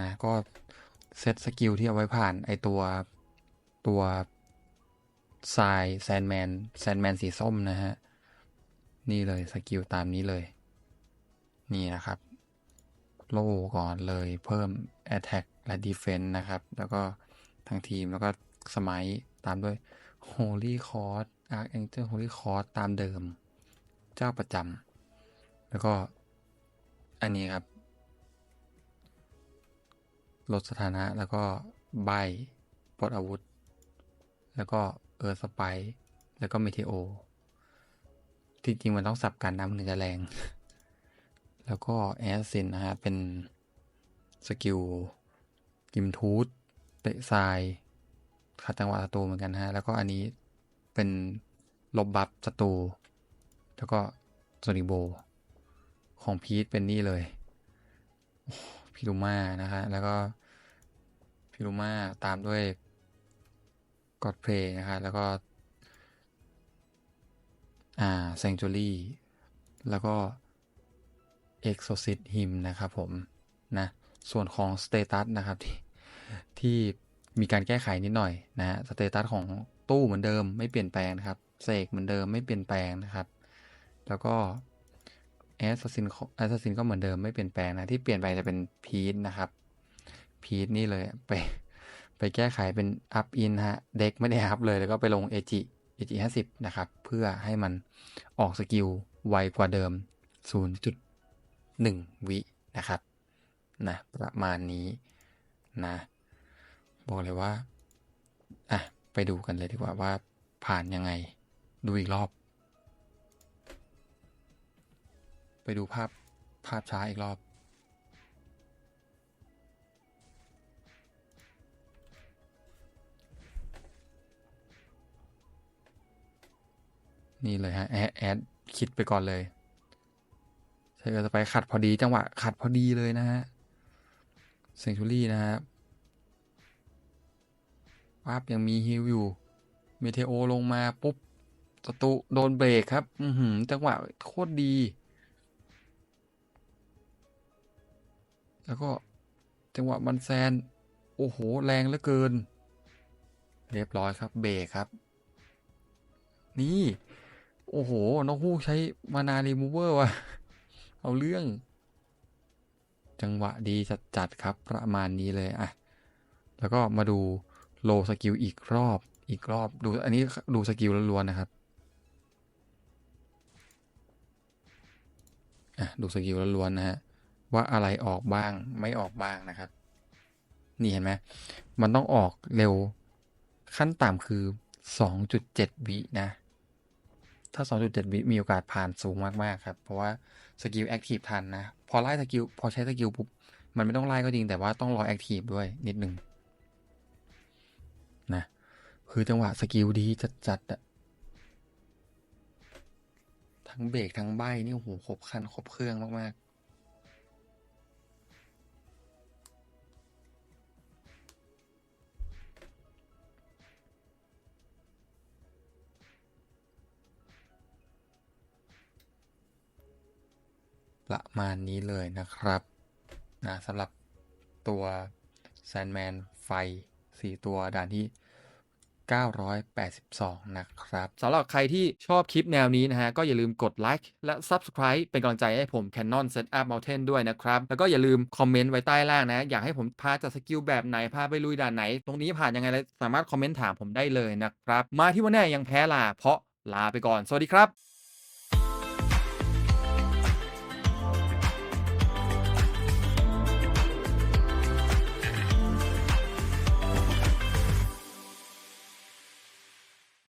นะก็เซตสกิลที่เอาไว้ผ่านไอตัวตัวทรายแซนแมนแซนแมนสีส้มนะฮะ นี่เลยสกิลตามนี้เลย นี่นะครับ โล่ก่อนเลยเพิ่ม Attack และ Defense นะครับ แล้วก็ทางทีมแล้วก็สมัยตามด้วย Holy c o r d Archangel Holy c o r d ตามเดิม เจ้าประจำแล้วก็อันนี้ครับ ลดสถานะแล้วก็ใบปลดอาวุธ แล้วก็เออร์สไปแล้วก็เมเทโอที่จริงมันต้องสับกันนะมันถึงจะแรง แล้วก็แอสซินนะฮะ เป็นสกิลกิมทูธเตะทรายขัดจังหวะศัตรูเหมือนกันฮะ แล้วก็อันนี้เป็นลบบัฟศัตรูแล้วก็โซนิโบ ของพีทเป็นนี่เลย พิลูมานะฮะแล้วก็พิลูมาตามด้วยกอดเพลนะฮะแล้วก็อ่าแซงจูรี่แล้วก็ Exorcist Him นะครับผมนะส่วนของ Status นะครับที่ที่มีการแก้ไขนิดหน่อยนะฮะ Status ของตู้เหมือนเดิมไม่เปลี่ยนแปลงนะครับเสกเหมือนเดิมไม่เปลี่ยนแปลงนะครับ แล้วก็ Assassin Assassin ก็เหมือนเดิมไม่เปลี่ยนแปลงนะ ที่เปลี่ยนไปจะเป็นพีทนะครับพีทนี่เลยไปไปแก้ไขเป็นอัพอินฮะ เด็กไม่ได้อัพเลย แล้วก็ไปลง AG AG 50นะครับ เพื่อให้มันออกสกิลไวกว่าเดิม 0.1 วินะครับนะประมาณนี้นะ บอกเลยว่า อะ ไปดูกันเลยดีกว่าว่าผ่านยังไงดูอีกรอบ ไปดูภาพภาพช้าอีกรอบ นี่เลยฮะ แอดแอดคิดไปก่อนเลยใช้เออสไปขัดพอดีจังหวะขัดพอดีเลยนะฮะเซนชูรี่นะฮะปั๊บยังมีฮิลอยู่ เมเทโอลงมาปุ๊บศัตรูโดนเบรกครับ อืจังหวะโคตรดี แล้วก็จังหวะมันแซน โอ้โห แรงเหลือเกิน เรียบร้อยครับ เบรครับ นี่ โอ้โหนกฮูกใช้มานารีมูเวอร์ว่ะ เอาเรื่อง จังหวะดีจัดๆครับ ประมาณนี้เลยอะแล้วก็มาดูโลสกิลอีกรอบ อีกรอบ ดู อันนี้ดูสกิลล้วนๆนะครับอะดูสกิลล้วนๆนะฮะ ว่าอะไรออกบ้างไม่ออกบ้างนะครับ นี่เห็นไหมมันต้องออกเร็วขั้นต่ำคือ 2.7 วินะ ถ้า 2.7 วิมีโอกาสผ่านสูงมาก ๆ ครับ เพราะว่าสกิลแอคทีฟทันนะ พอไล่สกิลพอใช้สกิลปุ๊บ มันไม่ต้องไล่ก็จริงแต่ว่าต้องรอแอคทีฟด้วยนิดนึงนะ คือจังหวะสกิลดีจัดๆอะทั้งเบรกทั้งใบนี่โหครบคันครบเครื่องมาก ๆ ประมาณนี้เลยนะครับนะสำหรับตัว Sandman ไฟ 4 ตัวด่านที่ 982 นะครับสำหรับใครที่ชอบคลิปแนวนี้นะฮะ ก็อย่าลืมกดไลค์และ Subscribe เป็นกำลังใจให้ผม Canon Setup Mountain ด้วยนะครับ แล้วก็อย่าลืมคอมเมนต์ไว้ใต้ล่างนะ อยากให้ผมพาจัดสกิลแบบไหน พาไปลุยด่านไหน ตรงนี้ผ่านยังไงสามารถคอมเมนต์ถามผมได้เลยนะครับ มาที่วันนี้ยังแพ้ลาเพราะลาไปก่อน สวัสดีครับ